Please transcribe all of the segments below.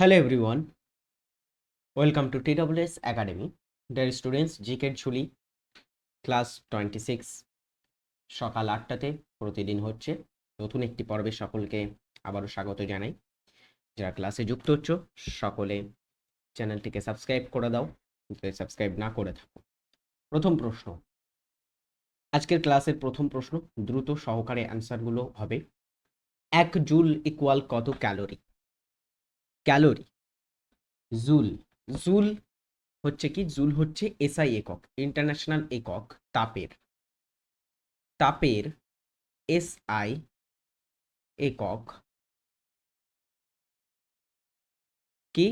Hello everyone, welcome to TWS Academy. Dear students, জিকের ঝুলি class twenty six সকাল আটটাতে প্রতিদিন হচ্ছে। নতুন একটি পর্বে সকলকে আবারও স্বাগত জানাই। যারা ক্লাসে যুক্ত হচ্ছ সকলে চ্যানেলটিকে সাবস্ক্রাইব করে দাও যদি সাবস্ক্রাইব না করে থাকো। প্রথম প্রশ্ন। আজকের ক্লাসের প্রথম প্রশ্ন দ্রুত সহকারে অ্যান্সারগুলো হবে। এক জুল ইকুয়াল কত ক্যালোরি ক্যালোরি। জুল। জুল হচ্ছে কি? জুল হচ্ছে এসআই একক, ইন্টারন্যাশনাল একক তাপের। তাপের এসআই একক কি?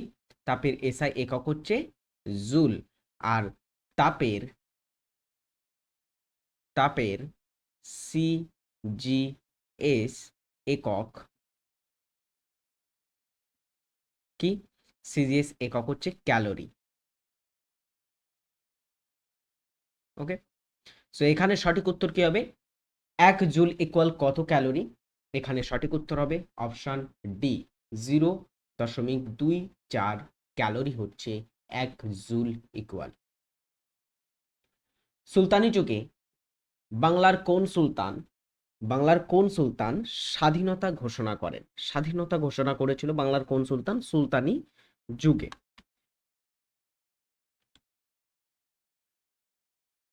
তাপের এসআই একক হচ্ছে জুল। আর তাপের তাপের সি জি এস একক কি? সিজিএস একক হচ্ছে ক্যালোরি ওকে সো এখানে সঠিক উত্তর কি হবে? এক জুল ইকুয়াল কত ক্যালোরি এখানে সঠিক উত্তর হবে অপশন ডি জিরো দশমিক দুই চার ক্যালোরি হচ্ছে এক জুল ইকুয়াল সুলতানি যুগে বাংলার কোন সুলতান বাংলার কোন সুলতান স্বাধীনতা ঘোষণা করেন? স্বাধীনতা ঘোষণা করেছিল বাংলার কোন সুলতান? সুলতানি যুগে।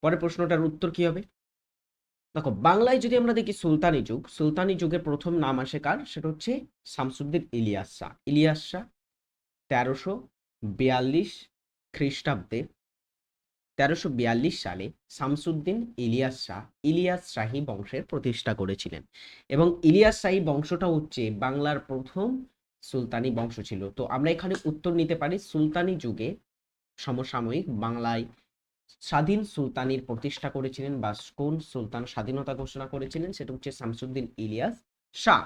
পরের প্রশ্নটার উত্তর কি হবে? দেখো, বাংলায় যদি আমরা দেখি সুলতানি যুগ, সুলতানি যুগের প্রথম নাম আসে কার? সেটা হচ্ছে শামসুদ্দিন ইলিয়াস শাহ। ইলিয়াস শাহ তেরোশো বিয়াল্লিশ খ্রিস্টাব্দে তেরোশো সালে শামসুদ্দিন ইলিয়াস শাহ, ইলিয়াস শাহী বংশের প্রতিষ্ঠা করেছিলেন। এবং ইলিয়াস শাহী বংশটা হচ্ছে বাংলার প্রথম সুলতানি বংশ ছিল। তো আমরা এখানে উত্তর নিতে পারি, সুলতানি যুগে সমসাময়িক বাংলায় স্বাধীন সুলতানির প্রতিষ্ঠা করেছিলেন বা কোন সুলতান স্বাধীনতা ঘোষণা করেছিলেন সেটা হচ্ছে শামসুদ্দিন ইলিয়াস শাহ।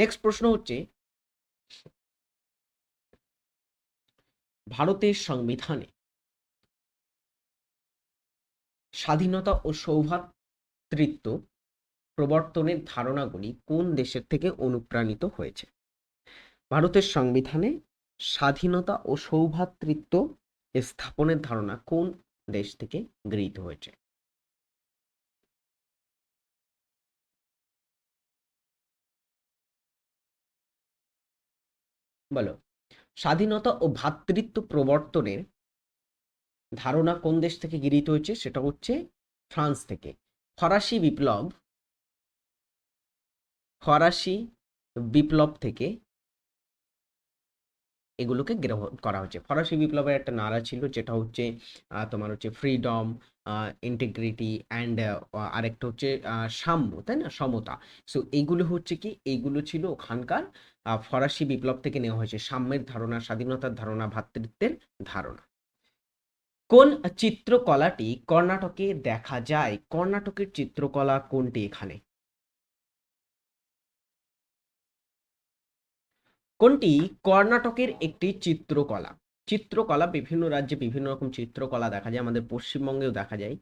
নেক্সট প্রশ্ন হচ্ছে, ভারতের সংবিধানে স্বাধীনতা ও সৌভাতৃত্ব প্রবর্তনের ধারণাগুলি কোন দেশের থেকে অনুপ্রাণিত হয়েছে? ভারতের সংবিধানে স্বাধীনতা ও সৌভাতৃত্ব স্থাপনের ধারণা কোন দেশ থেকে গৃহীত হয়েছে? বলো। স্বাধীনতা ও ভ্রাতৃত্ব প্রবর্তনের ধারণা কোন দেশ থেকে গৃহীত হয়েছে সেটা হচ্ছে ফ্রান্স থেকে। ফরাসি বিপ্লব ফরাসি বিপ্লব থেকে এগুলোকে গ্রহণ করা হচ্ছে ফরাসি বিপ্লবের একটা নারা ছিল যেটা হচ্ছে তোমার হচ্ছে ফ্রিডম ইন্টিগ্রিটি অ্যান্ড আরেকটা হচ্ছে সাম্য, তাই না? সমতা। সো এইগুলো হচ্ছে কি? এইগুলো ছিল ওখানকার ফরাসি বিপ্লব থেকে নেওয়া হয়েছে। সাম্যের ধারণা, স্বাধীনতার ধারণা ভ্রাতৃত্বের ধারণা। কোন চিত্রকলাটি কর্ণাটকে দেখা যায়? কর্ণাটকের চিত্রকলা কোনটি এখানে? কোনটি কর্ণাটকের একটি চিত্রকলা? চিত্রকলা বিভিন্ন রাজ্যে বিভিন্ন রকম চিত্রকলা দেখা যায়। আমাদের পশ্চিমবঙ্গেও দেখা যায়।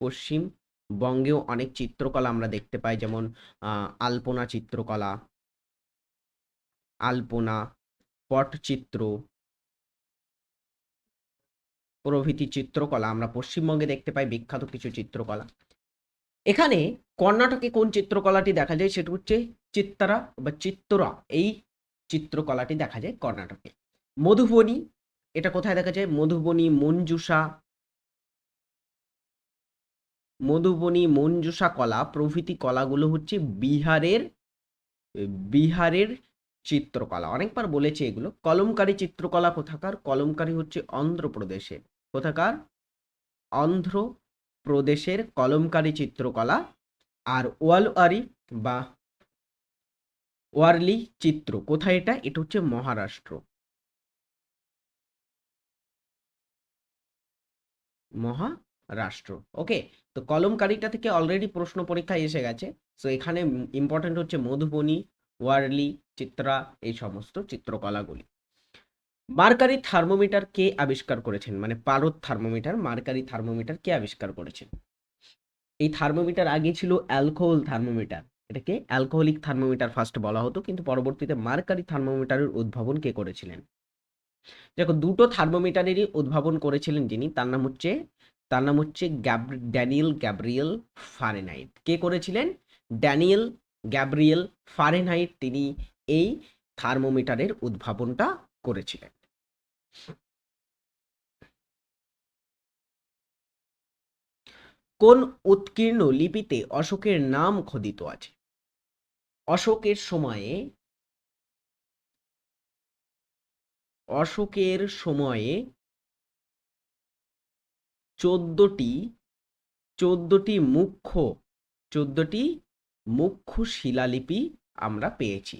পশ্চিমবঙ্গেও অনেক চিত্রকলা আমরা দেখতে পাই, যেমন আলপনা চিত্রকলা, আলপনা পটচিত্র প্রভৃতি চিত্রকলা, আমরা পশ্চিমবঙ্গে দেখতে পাই বিখ্যাত কিছু চিত্রকলা। এখানে কর্ণাটকে কোন চিত্রকলাটি দেখা যায় সেটা হচ্ছে চিত্তারা বা চিত্তরা। এই চিত্রকলাটি দেখা যায় কর্ণাটকে। মধুবনী, এটা কোথায় দেখা যায়? মধুবনী মঞ্জুষা মধুবনী মঞ্জুষা কলা, প্রভৃতি কলাগুলো হচ্ছে বিহারের বিহারের চিত্রকলা। অনেকবার বলেছে এগুলো। কলমকারী চিত্রকলা কোথাকার? কলমকারী হচ্ছে অন্ধ্রপ্রদেশের। কোথাকার? অন্ধ্র প্রদেশের কলমকারী চিত্রকলা আর ওয়ালওয়ারি বা ওয়ারলি চিত্র। কোথায় এটা? এটা হচ্ছে মহারাষ্ট্র। মহারাষ্ট্র। ওকে, তো কলমকারিটা থেকে অলরেডি প্রশ্ন পরীক্ষায় এসে গেছে। সো এখানে ইম্পর্টেন্ট হচ্ছে মধুবনী, ওয়ারলি, চিত্রা, এই সমস্ত চিত্রকলাগুলি। মার্কারি থার্মোমিটার কে আবিষ্কার করেছেন? মানে পারদ থার্মোমিটার, মার্কারি থার্মোমিটার কে আবিষ্কার করেছেন? এই থার্মোমিটার আগে ছিল অ্যালকোহল থার্মোমিটার। এটাকে অ্যালকোহলিক থার্মোমিটার ফার্স্ট বলা হতো, কিন্তু পরবর্তীতে মার্কারি থার্মোমিটারের উদ্ভাবন কে করেছিলেন? দেখো, দুটো থার্মোমিটারেরই উদ্ভাবন করেছিলেন যিনি, তার নাম হচ্ছে, তার নাম হচ্ছে গ্যাব- ড্যানিয়েল গ্যাব্রিয়েল ফারেনহাইট। কে করেছিলেন? Daniel Gabriel Fahrenheit. তিনি এই থার্মোমিটারের উদ্ভাবনটা করেছিলেন। কোন উৎকীর্ণ লিপিতে অশোকের নাম খোদিত আছে? অশোকের সময়ে অশোকের সময়ে চোদ্দটি চোদ্দটি মুখ্য চোদ্দটি মুখ্য শিলালিপি আমরা পেয়েছি।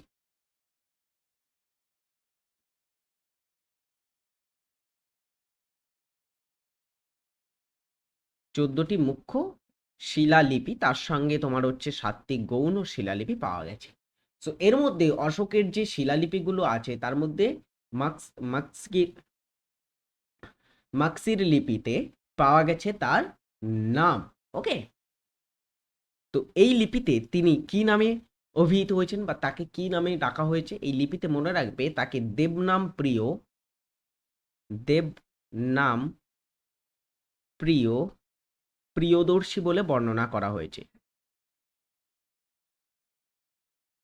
চোদ্দটি মুখ্য শিলালিপি, তার সঙ্গে তোমার হচ্ছে সাতটি গৌণ শিলালিপি পাওয়া গেছে। সো এর মধ্যে অশোকের যে শিলালিপিগুলো আছে, তার মধ্যে মাক্স মাক্সির মাক্সির লিপিতে পাওয়া গেছে তার নাম ওকে তো এই লিপিতে তিনি কি নামে অভিহিত হয়েছেন বা তাকে কি নামে ডাকা হয়েছে, এই লিপিতে মনে রাখবে তাকে দেবনাম প্রিয় দেব নাম প্রিয় প্রিয়দর্শী বলে বর্ণনা করা হয়েছে।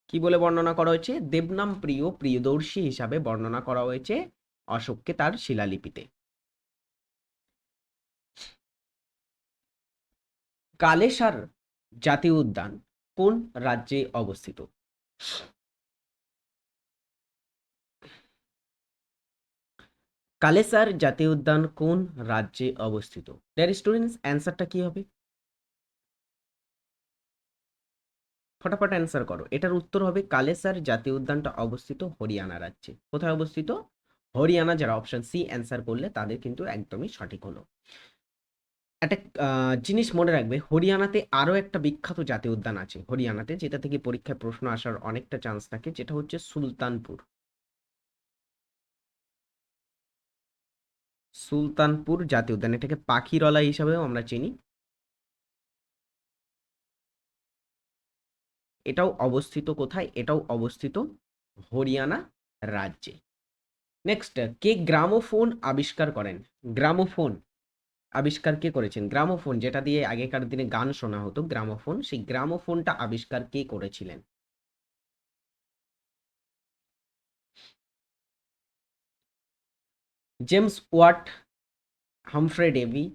কি বলে বর্ণনা করা হয়েছে? দেবনাম প্রিয় প্রিয়দর্শী হিসাবে বর্ণনা করা হয়েছে অশোককে তার শিলালিপিতে। কালেসার জাতীয় উদ্যান কোন রাজ্যে অবস্থিত? কালেসার জাতীয় উদ্যান কোন রাজ্যে অবস্থিত? ডিয়ার স্টুডেন্টস অ্যান্সারটা কি হবে? ফটাফট অ্যান্সার করো। এটার উত্তর হবে কালেসার জাতীয় উদ্যানটা অবস্থিত হরিয়ানা রাজ্যে। কোথায় অবস্থিত? হরিয়ানা, যারা অপশন সি অ্যান্সার করলে তাদের কিন্তু একদমই সঠিক হলো। একটা জিনিস মনে রাখবে, হরিয়ানাতে আরও একটা বিখ্যাত জাতীয় উদ্যান আছে হরিয়ানাতে, যেটা থেকে পরীক্ষায় প্রশ্ন আসার অনেকটা চান্স থাকে, যেটা হচ্ছে সুলতানপুর। সুলতানপুর জাতীয় উদ্যান। এটাকে পাখিরলা হিসাবেও আমরা চিনি। এটাও অবস্থিত কোথায়? এটাও অবস্থিত হরিয়ানা রাজ্যে। নেক্সট কে গ্রামোফোন আবিষ্কার করেন? গ্রামোফোন আবিষ্কার কে করেছেন? গ্রামোফোন, যেটা দিয়ে আগেকার দিনে গান শোনা হতো, গ্রামোফোন, সেই গ্রামোফোনটা আবিষ্কার কে করেছিলেন? James Watt, Humphry Davy,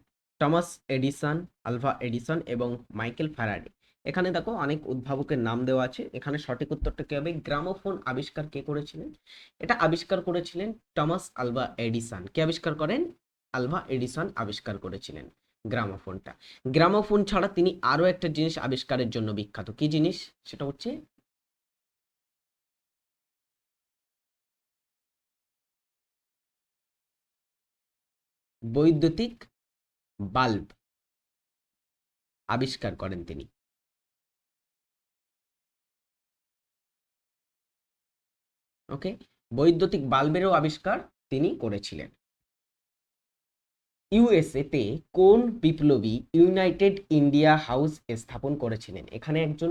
Thomas Edison, Alva Edison এবং মাইকেল ফ্যারাডে। এখানে দেখো অনেক উদ্ভাবকের নাম দেওয়া আছে। এখানে সঠিক উত্তরটা কী হবে? গ্রামোফোন আবিষ্কার কে করেছিলেন? এটা আবিষ্কার করেছিলেন টমাস আলভা এডিসন। কে আবিষ্কার করেন? আলভা এডিসন আবিষ্কার করেছিলেন গ্রামোফোনটা। গ্রামোফোন ছাড়া তিনি আরও একটা জিনিস আবিষ্কারের জন্য বিখ্যাত। কি জিনিস? সেটা হচ্ছে বৈদ্যুতিক বাল্ব আবিষ্কার করেন তিনি। ওকে? বৈদ্যুতিক বাল্বেরও আবিষ্কার তিনি করেছিলেন। ইউএসএ তে কোন বিপ্লবী ইউনাইটেড ইন্ডিয়া হাউস স্থাপন করেছিলেন? এখানে একজন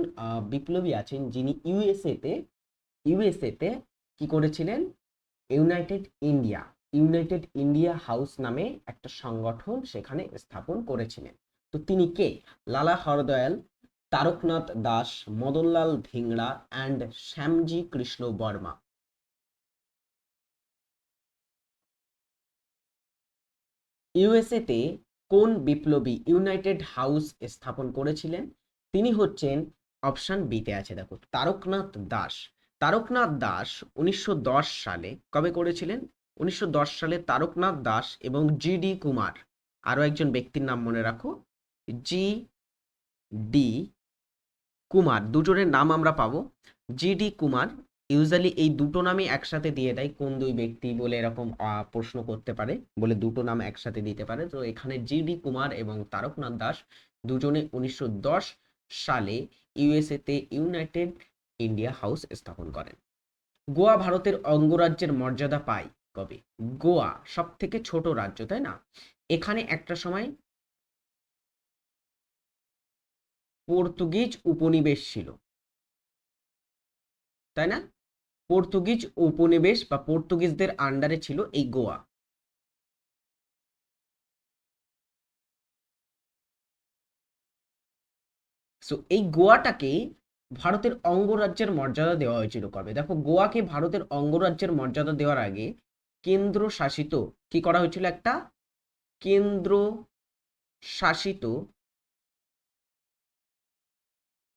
বিপ্লবী আছেন যিনি ইউএসএ তে ইউএসএ তে কি করেছিলেন? United India. United India House নামে একটা সংগঠন সেখানে স্থাপন করেছিলেন। তো তিনি কে? লালা হরদয়াল, তারকনাথ দাস, মদনলাল ধিংড়া অ্যান্ড শ্যামজি কৃষ্ণ বর্মা। ইউএসএতে কোন বিপ্লবী ইউনাইটেড হাউস স্থাপন করেছিলেন? তিনি হচ্ছেন অপশন বিতে আছে, দেখো, তারকনাথ দাস। তারকনাথ দাস উনিশশো দশ সালে কবে করেছিলেন? উনিশশো দশ সালে তারকনাথ দাস এবং জি ডি কুমার, আরও একজন ব্যক্তির নাম মনে রাখো, জি ডি কুমার, দুজনের নাম আমরা পাবো। জি ডি কুমার ইউজুয়ালি এই দুটো নামই একসাথে দিয়ে দেয়, কোন দুই ব্যক্তি বলে এরকম প্রশ্ন করতে পারে, বলে দুটো নাম একসাথে দিতে পারে। তো এখানে জি ডি কুমার এবং তারকনাথ দাস দুজনে উনিশশো দশ সালে ইউএসএ তে ইউনাইটেড ইন্ডিয়া হাউস স্থাপন করেন। গোয়া ভারতের অঙ্গরাজ্যের মর্যাদা পায়। কবে? গোয়া সব থেকে ছোট রাজ্য, তাই না? এখানে একটা সময় পর্তুগিজ উপনিবেশ ছিল। তাই না? পর্তুগিজ উপনিবেশ বা পর্তুগিজদের আন্ডারে ছিল এই গোয়া। সো এই গোয়াটাকে ভারতের অঙ্গরাজ্যের মর্যাদা দেওয়া হয়েছিল কবে? দেখো, গোয়াকে ভারতের অঙ্গরাজ্যের মর্যাদা দেওয়ার আগে কেন্দ্র শাসিত কি করা হয়েছিল একটা? কেন্দ্র শাসিত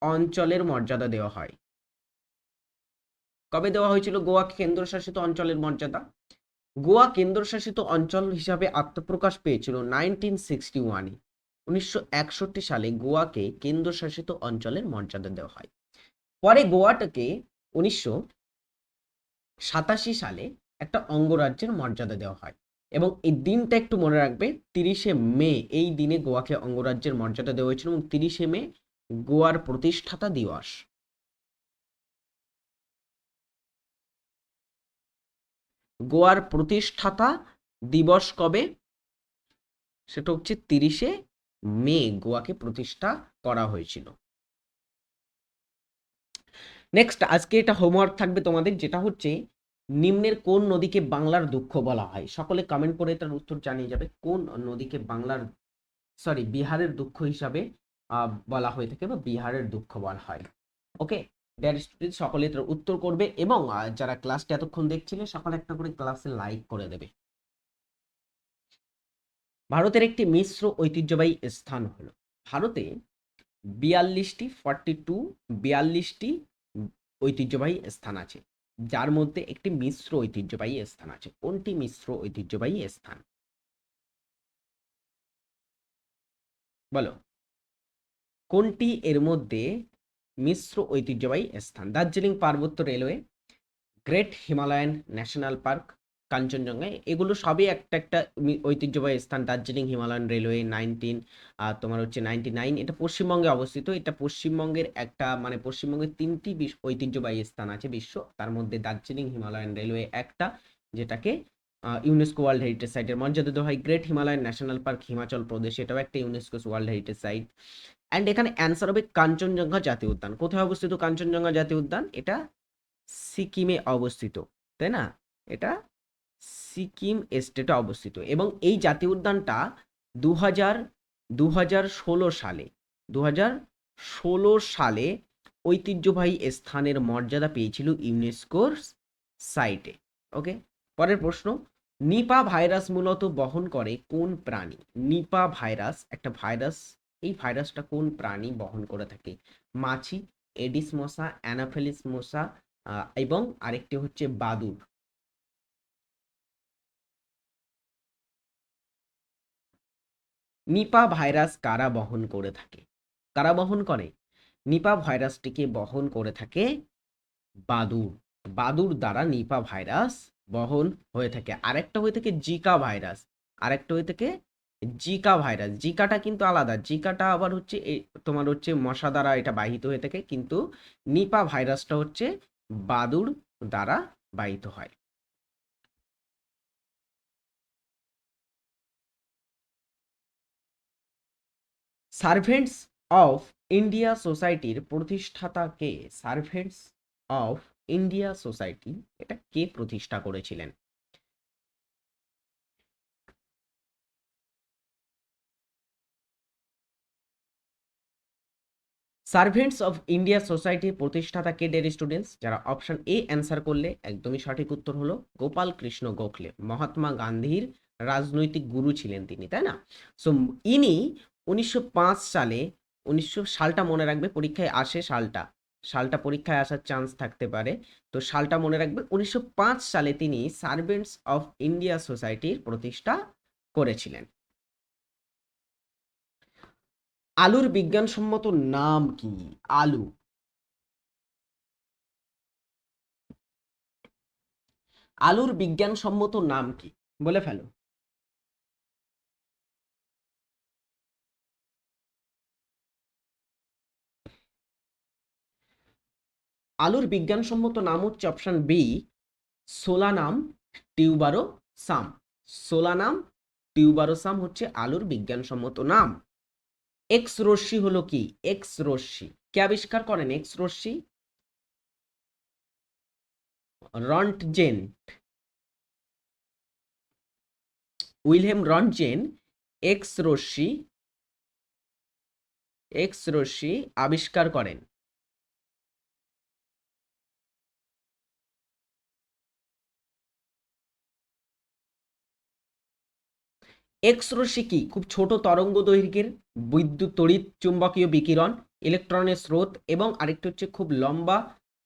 অঞ্চলের মর্যাদা দেওয়া হয়। কবে দেওয়া হয়েছিল গোয়াকে কেন্দ্রশাসিত অঞ্চলের মর্যাদা? গোয়া কেন্দ্রশাসিত অঞ্চল হিসাবে আত্মপ্রকাশ পেয়েছিল নাইনটিন সিক্সটি ওয়ানে। উনিশশো একষট্টি সালে গোয়াকে কেন্দ্রশাসিত অঞ্চলের মর্যাদা দেওয়া হয়। পরে গোয়াটাকে উনিশশো সাতাশি সালে একটা অঙ্গরাজ্যের মর্যাদা দেওয়া হয়। এবং এই দিনটা একটু মনে রাখবে, তিরিশে মে, এই দিনে গোয়াকে অঙ্গরাজ্যের মর্যাদা দেওয়া হয়েছিল এবং তিরিশে মে গোয়ার প্রতিষ্ঠাতা দিবস। গোয়ার প্রতিষ্ঠাতা দিবস কবে? সেটা হচ্ছে তিরিশে মে গোয়াকে প্রতিষ্ঠা করা হয়েছিল। নেক্সট আজকে এটা হোমওয়ার্ক থাকবে তোমাদের, যেটা হচ্ছে নিম্নের কোন নদীকে বাংলার দুঃখ বলা হয়? সকলে কমেন্ট করে তার উত্তর জানিয়ে যাবে। কোন নদীকে বাংলার সরি বিহারের দুঃখ হিসাবে বলা হয়ে থাকে বা বিহারের দুঃখ বলা হয়। ওকে ডিয়ার স্টুডেন্ট সকলে তার উত্তর করবে এবং যারা ক্লাসটা এতক্ষণ দেখছিলে, সকলে একটা করে ক্লাসে লাইক করে দেবে। ভারতের একটি মিশ্র ঐতিহ্যবাহী স্থান হলো, ভারতে বিয়াল্লিশটি ফর্টি টু বিয়াল্লিশটি ঐতিহ্যবাহী স্থান আছে। যার মধ্যে একটি মিশ্র ঐতিহ্যবাহী স্থান আছে। কোনটি মিশ্র ঐতিহ্যবাহী স্থান? বলো। কোনটি এর মধ্যে মিশ্র ঐতিহ্যবাহী স্থান? দার্জিলিং পার্বত্য Railway, Great Himalayan National Park Kanchenjunga এগুলো সবই একটা একটা ঐতিহ্যবাহী স্থান। দার্জিলিং, হিমালয়ান রেলওয়ে নাইনটিন আর তোমার হচ্ছে নাইনটি নাইন এটা পশ্চিমবঙ্গে অবস্থিত। এটা পশ্চিমবঙ্গের একটা মানে পশ্চিমবঙ্গের তিনটি ঐতিহ্যবাহী স্থান আছে বিশ্ব। তার মধ্যে দার্জিলিং, হিমালয়ান রেলওয়ে একটা, যেটাকে ইউনেস্কো ওয়ার্ল্ড হেরিটেজ সাইটের মর্যাদা দেওয়া হয়। Great Himalayan National Park Himachal Pradesh এটাও একটা UNESCO World Heritage Site and এখানে অ্যান্সার হবে কাঞ্চনজঙ্ঘা জাতীয় উদ্যান। কোথায় অবস্থিত কাঞ্চনজঙ্ঘা জাতীয় উদ্যান? এটা সিকিমে অবস্থিত, তাই না? এটা সিকিম স্টেটে অবস্থিত এবং এই জাতীয় উদ্যানটা দু হাজার দু হাজার ষোলো সালে দু হাজার ষোলো সালে ঐতিহ্যবাহী স্থানের মর্যাদা পেয়েছিল ইউনেস্কোর সাইটে, ওকে? পরের প্রশ্ন, নিপা ভাইরাস মূলত বহন করে কোন প্রাণী? নিপা ভাইরাস, একটা ভাইরাস, এই ভাইরাসটা কোন প্রাণী বহন করে থাকে? মাছি এডিস মশা অ্যানাফেলিস মশা এবং আরেকটি হচ্ছে বাদুর নিপা ভাইরাস কারা বহন করে থাকে? কারা বহন করে? নিপা ভাইরাসটিকে বহন করে থাকে বাদুর বাদুর দ্বারা নিপা ভাইরাস বহন হয়ে থাকে। আরেকটা হয়ে থাকে জিকা ভাইরাস। আরেকটা হয়ে থাকে জিকা ভাইরাস। জিকাটা কিন্তু আলাদা। জিকাটা আবার হচ্ছে তোমার হচ্ছে মশা দ্বারা এটা বাহিত হয়ে থাকে। কিন্তু নিপা ভাইরাসটা হচ্ছে বাদুর দ্বারা বাহিত হয়। সার্ভেন্টস অফ ইন্ডিয়া সোসাইটির প্রতিষ্ঠাতা কে? সার্ভেন্টস অফ ইন্ডিয়া সোসাইটি, এটা কে প্রতিষ্ঠা করেছিলেন? সার্ভেন্টস অফ ইন্ডিয়া সোসাইটির প্রতিষ্ঠাতা কে? ডের স্টুডেন্টস, যারা অপশন এ অ্যান্সার করলে একদমই সঠিক উত্তর হলো গোপাল কৃষ্ণ গোখলে। মহাত্মা গান্ধীর রাজনৈতিক গুরু ছিলেন তিনি, তাই না? সো, ইনি উনিশশো পাঁচ সালে, উনিশশো সালটা মনে রাখবে পরীক্ষায় আসে সালটা। সালটা পরীক্ষায় আসার চান্স থাকতে পারে। তো সালটা মনে রাখবে উনিশশো পাঁচ সালে তিনি সার্ভেন্টস অফ ইন্ডিয়া সোসাইটির প্রতিষ্ঠা করেছিলেন। আলুর বিজ্ঞানসম্মত নাম কি? আলু। আলুর বিজ্ঞানসম্মত নাম কি? বলে ফেলো। আলুর বিজ্ঞানসম্মত নাম হচ্ছে option B Solanum, tuberosum. Solanum tuberosum হচ্ছে আলুর বিজ্ঞানসম্মত নাম। এক্স রশ্মি হলো কি? এক্স রশ্মি। কে আবিষ্কার করেন এক্স রশ্মি? রন্টজেন। উইলহেম রন্টজেন এক্স রশ্মি এক্স রশ্মি আবিষ্কার করেন। এক্স রশ্মি কি? খুব ছোট তরঙ্গ দৈর্ঘ্যের বিদ্যুৎ তড়িৎ চুম্বকীয় বিকিরণ ইলেকট্রনের স্রোত এবং আরেকটি হচ্ছে খুব লম্বা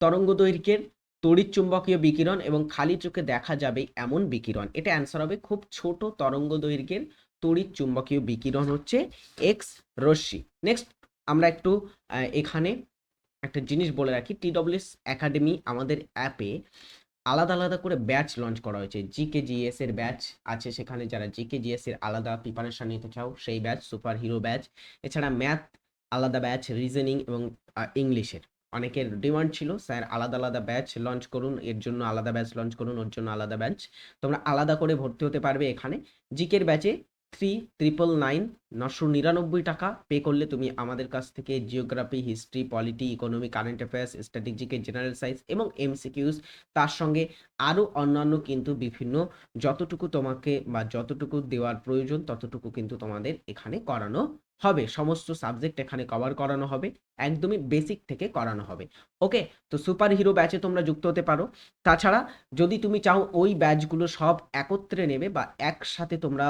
তরঙ্গ দৈর্ঘ্যের তড়িৎ চুম্বকীয় বিকিরণ এবং খালি চোখে দেখা যাবে এমন বিকিরণ। এটা অ্যান্সার হবে খুব ছোট তরঙ্গ দৈর্ঘ্যের তড়িৎ চুম্বকীয় বিকিরণ হচ্ছে এক্স রশ্মি নেক্সট আমরা একটু এখানে একটা জিনিস বলে রাখি। টিডব্লিউএস একাডেমি আমাদের অ্যাপে আলাদা আলাদা করে ব্যাচ লঞ্চ করা হয়েছে। জিকে জিএস এর ব্যাচ আছে সেখানে যারা জিকে জিএস এর আলাদা প্রিপারেশন নিতে চাও, সেই ব্যাচ সুপার হিরো ব্যাচ এছাড়া ম্যাথ আলাদা ব্যাচ রিজনিং এবং ইংলিশের অনেকের ডিমান্ড ছিল, স্যার আলাদা আলাদা ব্যাচ লঞ্চ করুন, এর জন্য আলাদা ব্যাচ লঞ্চ করুন, ওর জন্য আলাদা ব্যাচ তোমরা আলাদা করে ভর্তি হতে পারবে এখানে। জিকের ব্যাচে থ্রি ট্রিপল নাইন নশো নিরানব্বই টাকা পে করলে তুমি আমাদের কাছ থেকে geography history polity economy current affairs স্ট্র্যাটেজিকে general science এবং এমসিকিউস তার সঙ্গে আরও অন্যান্য কিন্তু বিভিন্ন যতটুকু তোমাকে বা যতটুকু দেওয়ার প্রয়োজন ততটুকু কিন্তু তোমাদের এখানে করানো হবে। সমস্ত সাবজেক্ট এখানে কভার করানো হবে, একদমই বেসিক থেকে করানো হবে। ওকে তো সুপার হিরো ব্যাচে তোমরা যুক্ত হতে পারো। তাছাড়া যদি তুমি চাও ওই ব্যাচগুলো সব একত্রে নেবে বা একসাথে তোমরা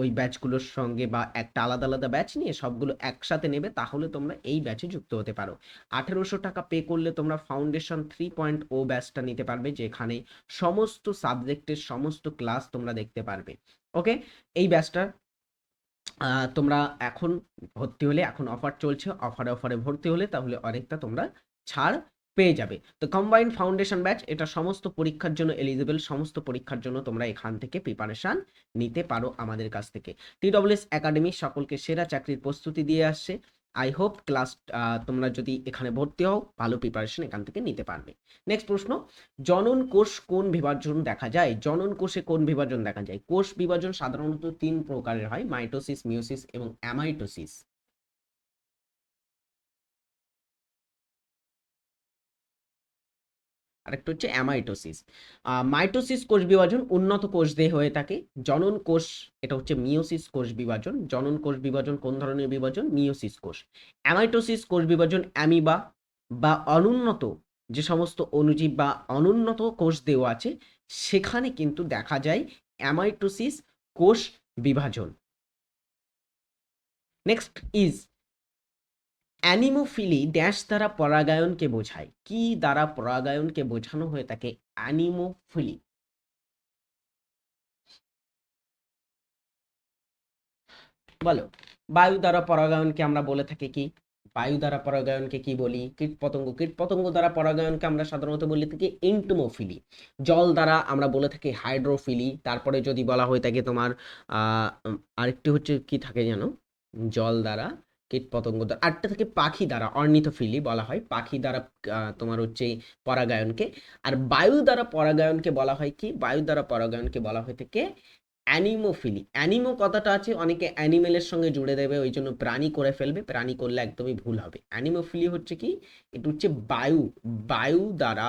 ওই ব্যাচগুলোর সঙ্গে বা একটা আলাদা আলাদা ব্যাচ নিয়ে সবগুলো একসাথে নেবে, তাহলে তোমরা এই ব্যাচে যুক্ত হতে পারো। আঠেরোশো টাকা পে করলে তোমরা ফাউন্ডেশন থ্রি পয়েন্ট ও ব্যাচটা নিতে পারবে, যেখানে সমস্ত সাবজেক্টের সমস্ত ক্লাস তোমরা দেখতে পারবে। ওকে এই ব্যাচটা তোমরা এখন ভর্তি হলে, এখন অফার চলছে অফারে অফারে ভর্তি হলে তাহলে অনেকটা তোমরা ছাড় পেয়ে যাবে। তো কম্বাইন্ড ফাউন্ডেশন ব্যাচ এটা সমস্ত পরীক্ষার জন্য এলিজিবল সমস্ত পরীক্ষার জন্য তোমরা এখান থেকে প্রিপারেশন নিতে পারো আমাদের কাছ থেকে। টিডব্লিউএস একাডেমি সকলকে সেরা চাকরির প্রস্তুতি দিয়ে আসছে। আই হোপ ক্লাস তোমরা যদি এখানে ভর্তি হও, ভালো প্রিপারেশন এখান থেকে নিতে পারবে। নেক্সট প্রশ্ন, জনন কোষ কোন বিভাজন দেখা যায়? জনন কোষে কোন বিভাজন দেখা যায়? কোষ বিভাজন সাধারণত তিন প্রকারের হয়, মাইটোসিস মিওসিস এবং অ্যামাইটোসিস। আরেকটা হচ্ছে অ্যামাইটোসিস মাইটোসিস কোষ বিভাজন উন্নত কোষ দেহে হয়ে থাকে। জনন কোষ, এটা হচ্ছে মিওসিস কোষ বিভাজন। জনন কোষ বিভাজন কোন ধরনের বিভাজন? মিওসিস কোষ। অ্যামাইটোসিস কোষ বিভাজন অ্যামিবা বা অনুন্নত যে সমস্ত অনুজীব বা অনুন্নত কোষ দেহ আছে, সেখানে কিন্তু দেখা যায় অ্যামাইটোসিস কোষ বিভাজন। নেক্সট ইজ অ্যানিমোফিলি ড্যাশ দ্বারা পরাগায়নকে বোঝায়। কি দ্বারা পরাগায়নকে বোঝানো হয়ে থাকে অ্যানিমোফিলি? বলো, বায়ু দ্বারা পরাগায়নকে আমরা বলে থাকি কি? বায়ু দ্বারা পরাগায়নকে কি বলি? কীট পতঙ্গ কীট পতঙ্গ দ্বারা পরাগায়নকে আমরা সাধারণত বলে থাকি এন্টোমোফিলি জল দ্বারা আমরা বলে থাকি হাইড্রোফিলি, তারপরে যদি বলা হয়ে থাকে তোমার আরেকটি হচ্ছে কি থাকে যেন? জল দ্বারা কীট পতঙ্গ দ্বারা আরেকটা থাকে পাখি দ্বারা অর্নিথোফিলি বলা হয়। পাখি দ্বারা তোমার হচ্ছে পরাগায়নকে। আর বায়ু দ্বারা পরাগায়নকে বলা হয় কি? বায়ু দ্বারা পরাগায়নকে বলা হয়ে থাকে অ্যানিমোফিলি। অ্যানিমো কথাটা আছে, অনেকে অ্যানিমেলের সঙ্গে জুড়ে দেবে, ওই জন্য প্রাণী করে ফেলবে। প্রাণী করলে একদমই ভুল হবে। অ্যানিমোফিলি হচ্ছে কি? এটা হচ্ছে বায়ু। বায়ু দ্বারা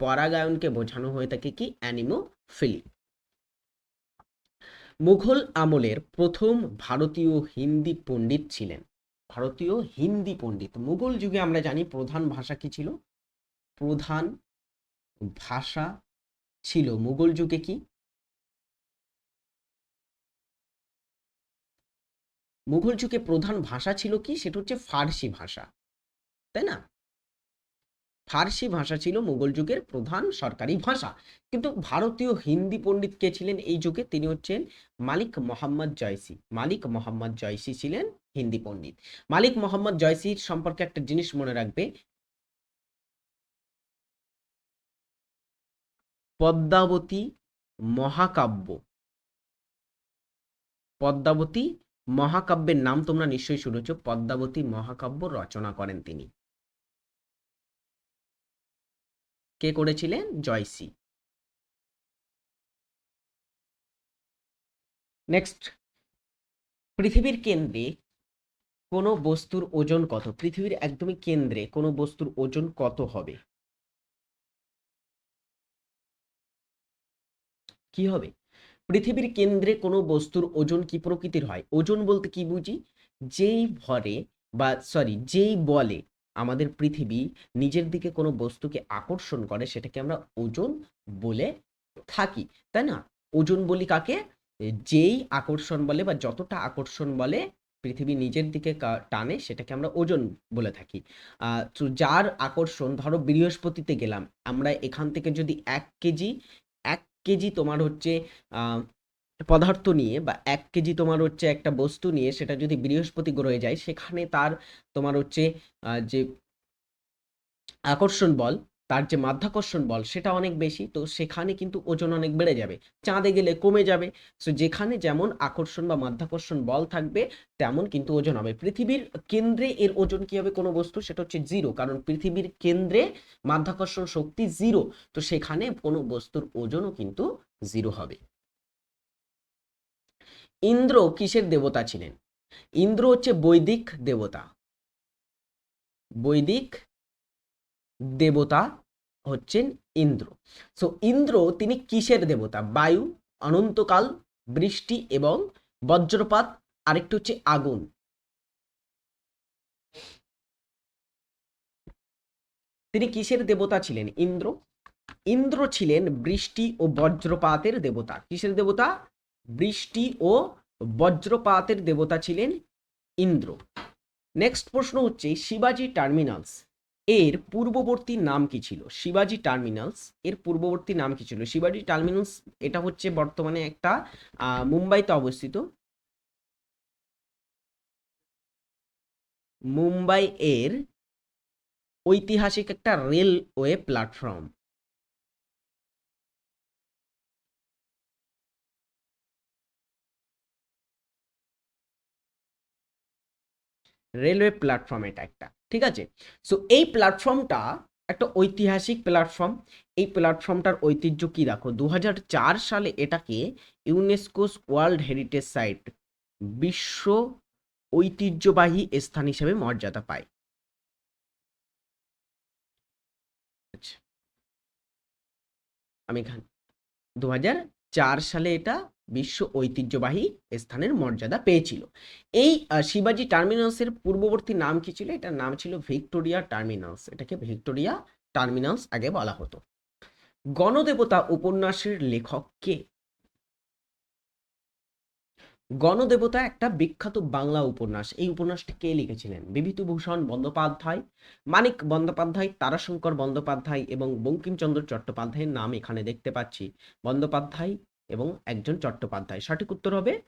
পরাগায়নকে বোঝানো হয়ে থাকে কি? অ্যানিমোফিলি। মুঘল আমলের প্রথম ভারতীয় হিন্দি পণ্ডিত ছিলেন। ভারতীয় হিন্দি পণ্ডিত। মুঘল যুগে আমরা জানি প্রধান ভাষা কি ছিল? প্রধান ভাষা ছিল মুঘল যুগে কি? মুঘল যুগে প্রধান ভাষা ছিল কি? সেটা হচ্ছে ফার্সি ভাষা। তাই না? ফার্সি ভাষা ছিল মুঘল যুগের প্রধান সরকারি ভাষা। কিন্তু ভারতীয় হিন্দি পণ্ডিত কে ছিলেন এই যুগে? তিনি হচ্ছেন মালিক মোহাম্মদ জয়সি। মালিক মোহাম্মদ জয়সি ছিলেন হিন্দি পণ্ডিত। মালিক মোহাম্মদ জয়সির সম্পর্কে একটা জিনিস মনে রাখবে। পদ্মাবতী মহাকাব্য। পদ্মাবতী মহাকাব্যের নাম তোমরা নিশ্চয়ই শুনেছ। পদ্মাবতী মহাকাব্য রচনা করেন তিনি। কে করেছিলেন? জয়সি। নেক্সট পৃথিবীর কেন্দ্রে কোনো বস্তুর ওজন কত? পৃথিবীর একদমই কেন্দ্রে কোনো বস্তুর ওজন কত হবে? কি হবে? পৃথিবীর কেন্দ্রে কোনো বস্তুর ওজন কি প্রকৃতির হয়? ওজন বলতে কি বুঝি? যেই ভরে বা সরি যেই বলে আমাদের পৃথিবী নিজের দিকে কোনো বস্তুকে আকর্ষণ করে, সেটাকে আমরা ওজন বলে থাকি, তাই না? ওজন বলি কাকে? যেই আকর্ষণ বলে বা যতটা আকর্ষণ বলে পৃথিবী নিজের দিকে টানে, সেটাকে আমরা ওজন বলে থাকি। তো যার আকর্ষণ, ধরো বৃহস্পতিতে গেলাম, আমরা এখান থেকে যদি এক কেজি এক কেজি তোমার হচ্ছে পদার্থ নিয়ে বা এক কেজি তোমার হচ্ছে একটা বস্তু নিয়ে সেটা যদি বৃহস্পতি গ্রহে যায়, সেখানে তার তোমার হচ্ছে যে আকর্ষণ বল, তার যে মাধ্যাকর্ষণ বল সেটা অনেক বেশি। তো সেখানে কিন্তু ওজন অনেক বেড়ে যাবে। চাঁদে গেলে কমে যাবে। সো যেখানে যেমন আকর্ষণ বা মাধ্যাকর্ষণ বল থাকবে, তেমন কিন্তু ওজন হবে। পৃথিবীর কেন্দ্রে এর ওজন কি হবে কোনো বস্তু? সেটা হচ্ছে জিরো। কারণ পৃথিবীর কেন্দ্রে মাধ্যাকর্ষণ শক্তি জিরো। তো সেখানে কোনো বস্তুর ওজনও কিন্তু জিরো হবে। ইন্দ্র কিসের দেবতা ছিলেন? ইন্দ্র হচ্ছে বৈদিক দেবতা। বৈদিক দেবতা হচ্ছেন ইন্দ্র। সো ইন্দ্র তিনি কিসের দেবতা? বায়ু, অনন্তকাল, বৃষ্টি এবং বজ্রপাত, আরেকটি হচ্ছে আগুন। তিনি কিসের দেবতা ছিলেন? ইন্দ্র। ইন্দ্র ছিলেন বৃষ্টি ও বজ্রপাতের দেবতা। কিসের দেবতা? বৃষ্টি ও বজ্রপাতের দেবতা ছিলেন ইন্দ্র। নেক্সট প্রশ্ন হচ্ছে শিবাজি টার্মিনালস এর পূর্ববর্তী নাম কি ছিল? শিবাজি টার্মিনালস এর পূর্ববর্তী নাম কি ছিল? শিবাজি টার্মিনালস এটা হচ্ছে বর্তমানে একটা মুম্বাইতে অবস্থিত। মুম্বাই এর ঐতিহাসিক একটা রেলওয়ে প্ল্যাটফর্ম রেলওয়ে প্ল্যাটফর্ম এটা একটা, ঠিক আছে? সো এই প্ল্যাটফর্মটা একটা ঐতিহাসিক প্ল্যাটফর্ম। এই প্ল্যাটফর্মটার ঐতিহ্য কি দেখো? দু হাজার চার সালে এটাকে ইউনেস্কোস ওয়ার্ল্ড হেরিটেজ সাইট বিশ্ব ঐতিহ্যবাহী স্থান হিসেবে মর্যাদা পায়। আচ্ছা। আমি এখানে দু সালে এটা বিশ্ব ঐতিহ্যবাহী স্থানের মর্যাদা পেয়েছিল। এই শিবাজি টার্মিনালসের পূর্ববর্তী নাম কি ছিল? এটার নাম ছিল ভিক্টোরিয়া টার্মিনালস। এটাকে ভিক্টোরিয়া টার্মিনালস আগে বলা হতো। গণদেবতা উপন্যাসের লেখক কে? গণদেবতা একটা বিখ্যাত বাংলা উপন্যাস। এই উপন্যাসটি কে লিখেছিলেন? বিভূতিভূষণ বন্দ্যোপাধ্যায়, মানিক বন্দ্যোপাধ্যায়, তারাশঙ্কর বন্দ্যোপাধ্যায় এবং বঙ্কিমচন্দ্র চট্টোপাধ্যায়ের নাম এখানে দেখতে পাচ্ছি। বন্দ্যোপাধ্যায় এবং একজন চট্টোপাধ্যায়। সঠিক উত্তর হবে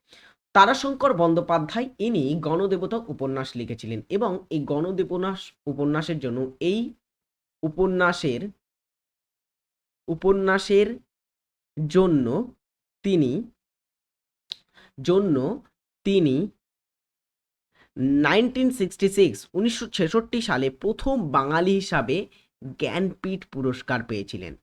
তারাশঙ্কর বন্দ্যোপাধ্যায়। ইনি গণদেবতা উপন্যাস লিখেছিলেন এবং এই গণদেবনাস উপন্যাসের জন্য এই উপন্যাসের উপন্যাসের জন্য তিনি জন্য তিনি নাইনটিন সিক্সটি সিক্স, উনিশশো ছেষট্টি সালে প্রথম বাঙালি হিসাবে জ্ঞানপীঠ পুরস্কার পেয়েছিলেন।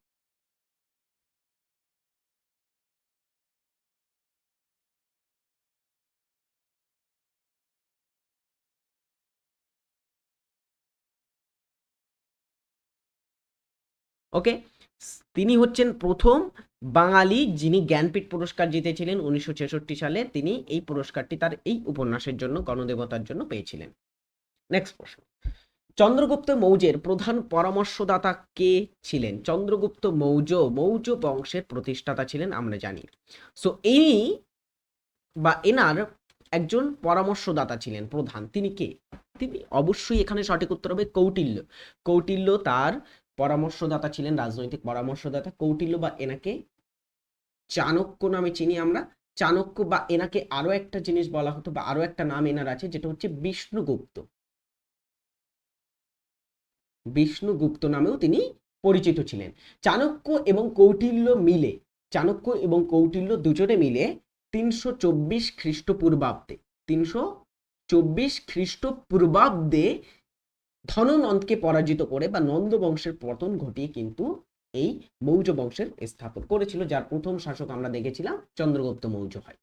ওকে? তিনি হচ্ছেন প্রথম বাঙালি যিনি জ্ঞানপীঠ পুরস্কার জিতেছিলেন উনিশশো ছেষট্টি সালে। তিনি এই পুরস্কারটি তার এই উপন্যাসের জন্য, গণদেবতার জন্য পেয়েছিলেন। নেক্সট প্রশ্ন। চন্দ্রগুপ্ত মৌর্যের প্রধান পরামর্শদাতা কে ছিলেন? চন্দ্রগুপ্ত মৌর্য মৌর্য বংশের প্রতিষ্ঠাতা ছিলেন আমরা জানি। সো এই বা এনার একজন পরামর্শদাতা ছিলেন প্রধান। তিনি কে? তিনি অবশ্যই এখানে সঠিক উত্তর হবে কৌটিল্য। কৌটিল্য তার পরামর্শদাতা ছিলেন রাজনৈতিক পরামর্শদাতা কৌটিল্য বা এনাকে চাণক্য নামে চিনি আমরা। চাণক্য বা এনাকে আরও একটা জিনিস বলা হতো বা আরও একটা নাম এনার আছে, যেটা হচ্ছে বিষ্ণুগুপ্ত। বিষ্ণুগুপ্ত নামেও তিনি পরিচিত ছিলেন। চাণক্য এবং কৌটিল্য মিলে, চাণক্য এবং কৌটিল্য দুজনে মিলে তিনশো চব্বিশ খ্রিস্টপূর্বাব্দে, তিনশো চব্বিশ খ্রিস্টপূর্বাব্দে ধননন্দকে পরাজিত করে বা নন্দ বংশের পতন ঘটিয়ে কিন্তু এই মৌর্য বংশের স্থাপন করেছিল, যার প্রথম শাসক আমরা দেখেছিলাম চন্দ্রগুপ্ত মৌর্য হয়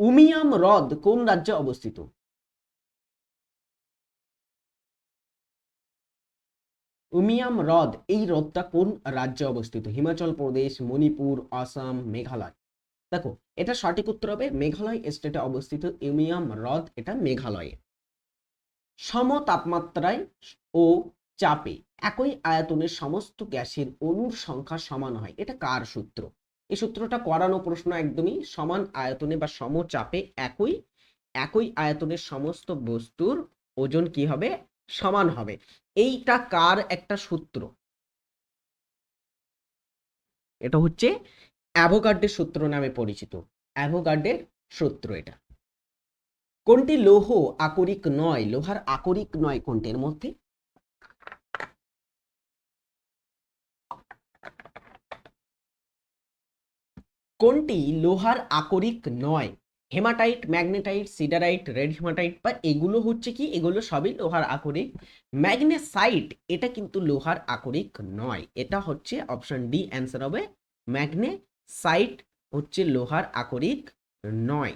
উমিয়াম হ্রদ কোন রাজ্যে অবস্থিত? উমিয়াম হ্রদ, এই হ্রদটা কোন রাজ্যে অবস্থিত? হিমাচল প্রদেশ, মণিপুর, আসাম, মেঘালয়। দেখো, এটা সঠিক উত্তর হবে মেঘালয় স্টেটে অবস্থিত ইউমিয়াম হ্রদ, এটা মেঘালয়ে। সম তাপমাত্রায় ও চাপে একই আয়তনের সমস্ত গ্যাসের অণুর সংখ্যা সমান হয়। এটা কার সূত্র? এই সূত্রটা করানো প্রশ্ন একদমই সমান আয়তনে বা সমচাপে একই একই আয়তনের সমস্ত বস্তুর ওজন কি হবে? সমান হবে। এইটা কার একটা সূত্র? এটা হচ্ছে অ্যাভোগার্ডের সূত্র নামে পরিচিত। অ্যাভোগার্ডের সূত্র এটা। কোনটি লৌহ আকরিক নয়? লোহার আকরিক নয় কোনটির মধ্যে? কোনটি লোহার আকরিক নয়? Haematite, magnetite, siderite, red haematite বা এগুলো হচ্ছে কি? এগুলো সবই লোহার আকরিক। ম্যাগনেসাইট, এটা কিন্তু লোহার আকরিক নয়। এটা হচ্ছে অপশন ডি, অ্যান্সার হবে ম্যাগনেসাইট হচ্ছে লোহার আকরিক নয়।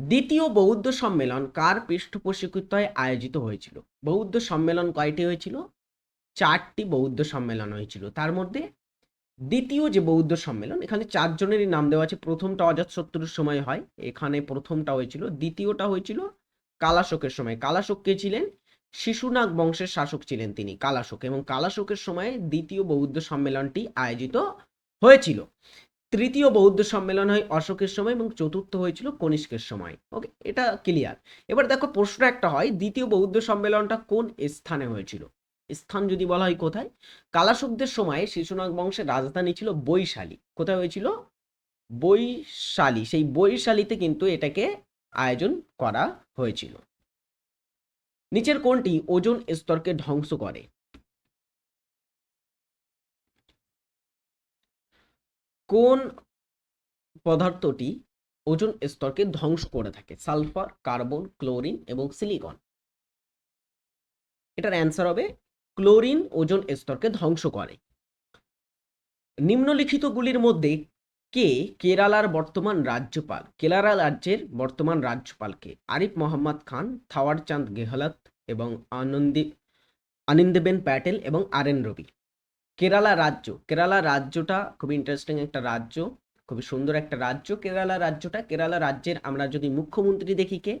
দ্বিতীয় বৌদ্ধ সম্মেলন কার পৃষ্ঠপোষকতায় আয়োজিত হয়েছিল? বৌদ্ধ সম্মেলন কয়টি হয়েছিল? চারটি বৌদ্ধ সম্মেলন হয়েছিল। তার মধ্যে দ্বিতীয় যে বৌদ্ধ সম্মেলন, এখানে চারজনেরই নাম দেওয়া আছে। প্রথমটা অজাতশত্রুর সময় হয়। এখানে প্রথমটা হয়েছিল, দ্বিতীয়টা হয়েছিল কালাশোকের সময়। কালাশোক কে ছিলেন? শিশুনাগ বংশের শাসক ছিলেন তিনি, কালাশোক। এবং কালাশোকের সময় দ্বিতীয় বৌদ্ধ সম্মেলনটি আয়োজিত হয়েছিল। তৃতীয় বৌদ্ধ সম্মেলন হয় অশোকের সময় এবং চতুর্থ হয়েছিল কনিষ্কের সময়। ওকে এটা ক্লিয়ার এবার দেখো প্রশ্ন একটা হয়, দ্বিতীয় বৌদ্ধ সম্মেলনটা কোন স্থানে হয়েছিল? স্থান যদি বলা হয় কোথায়? কালাশোকদের সময় শিশুনাগ বংশের রাজধানী ছিল বৈশালী। কোথায় হয়েছিল? বৈশালী। সেই বৈশালীতে কিন্তু এটাকে আয়োজন করা হয়েছিল। নিচের কোনটি ওজন স্তরকে ধ্বংস করে? কোন পদার্থটি ওজন স্তরকে ধ্বংস করে থাকে? সালফার, কার্বন, ক্লোরিন এবং সিলিকন। এটার অ্যান্সার হবে, ক্লোরিন ওজন স্তরকে ধ্বংস করে। নিম্নলিখিতগুলির মধ্যে কে কেরালার বর্তমান রাজ্যপাল? কেরালা রাজ্যের বর্তমান রাজ্যপালকে আরিফ মোহাম্মদ খান থাওয়ার চাঁদ গেহলত এবং আনন্দী, আনন্দবেন প্যাটেল এবং আর এন রবি। কেরালা রাজ্য। কেরালা রাজ্যটা খুবই ইন্টারেস্টিং একটা রাজ্য, খুবই সুন্দর একটা রাজ্য। কেরালা রাজ্যটা, কেরালা রাজ্যের আমরা যদি মুখ্যমন্ত্রী দেখি কে?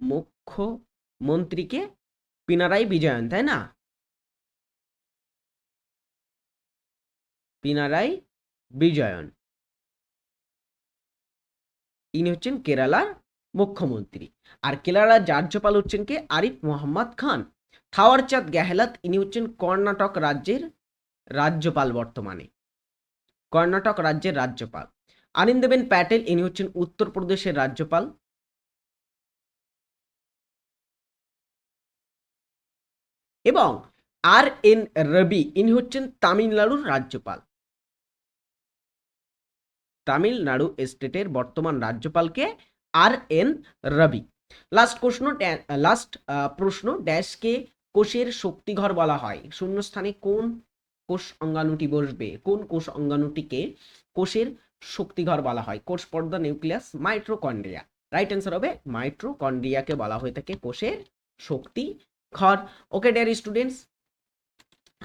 মুখ্যমন্ত্রীকে পিনারাই বিজয়ন, তাই না? পিনারাই বিজয়ন। ইনি হচ্ছেন কেরালার মুখ্যমন্ত্রী। আর কেরালার রাজ্যপাল হচ্ছেন কে? আরিফ মোহাম্মদ খান। থাওয়ারচাঁদ গেহলাত, ইনি হচ্ছেন কর্ণাটক রাজ্যের রাজ্যপাল বর্তমানে। কর্ণাটক রাজ্যের রাজ্যপাল। আনন্দবেন প্যাটেল, ইনি হচ্ছেন উত্তরপ্রদেশের রাজ্যপাল। এবং আর এন রবি, ইনি হচ্ছেন তামিলনাড়ুর রাজ্যপাল। তামিলনাড়ু স্টেটের বর্তমান রাজ্যপালকে আর এন রবি। লাস্ট প্রশ্ন লাস্ট প্রশ্ন ড্যাশকে কোষের শক্তিঘর বলা হয়। শূন্যস্থানে কোন কোষ অঙ্গাণুটি বসবে? কোন কোষ অঙ্গাণুটিকে কোষের শক্তিঘর বলা হয়? কোষ পর্দা নিউক্লিয়াস মাইট্রোকন্ড্রিয়া রাইট অ্যান্সার হবে মাইট্রোকন্ড্রিয়াকে বলা হয়ে থাকে কোষের শক্তি ঘর ওকে, ডেয়ার স্টুডেন্টস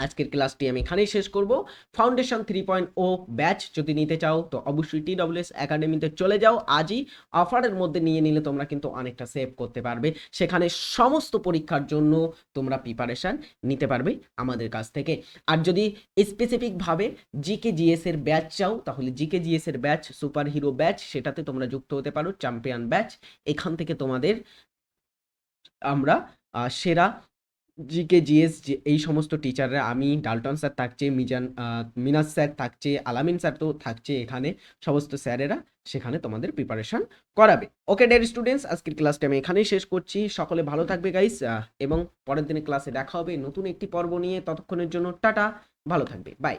আজকের ক্লাসটি আমি এখানেই শেষ করব। Foundation three point O batch যদি নিতে চাও, তো অবশ্যই টি ডব্লিউএস একাডেমিতে চলে যাও। আজই অফারের মধ্যে নিয়ে নিলে তোমরা কিন্তু অনেকটা সেভ করতে পারবে। সেখানে সমস্ত পরীক্ষার জন্য তোমরা প্রিপারেশান নিতে পারবে আমাদের কাছ থেকে। আর যদি স্পেসিফিকভাবে জিকে জিএস এর ব্যাচ চাও, তাহলে জিকে জিএস এর ব্যাচ সুপার হিরো ব্যাচ সেটাতে তোমরা যুক্ত হতে পারো চ্যাম্পিয়ন ব্যাচ এখান থেকে তোমাদের আমরা সেরা জিকে, জিএস এই সমস্ত টিচাররা আমি, ডালটন স্যার থাকছে, মিজান মিনাজ স্যার থাকছে, আলামিন স্যার তো থাকছে এখানে, সমস্ত স্যারেরা সেখানে তোমাদের প্রিপারেশন করাবে। ওকে ডেয়ার স্টুডেন্টস আজকের ক্লাসটা আমি এখানেই শেষ করছি। সকলে ভালো থাকবে গাইস এবং পরের দিনে ক্লাসে দেখা হবে নতুন একটি পর্ব নিয়ে। ততক্ষণের জন্য টাটা, ভালো থাকবে বাই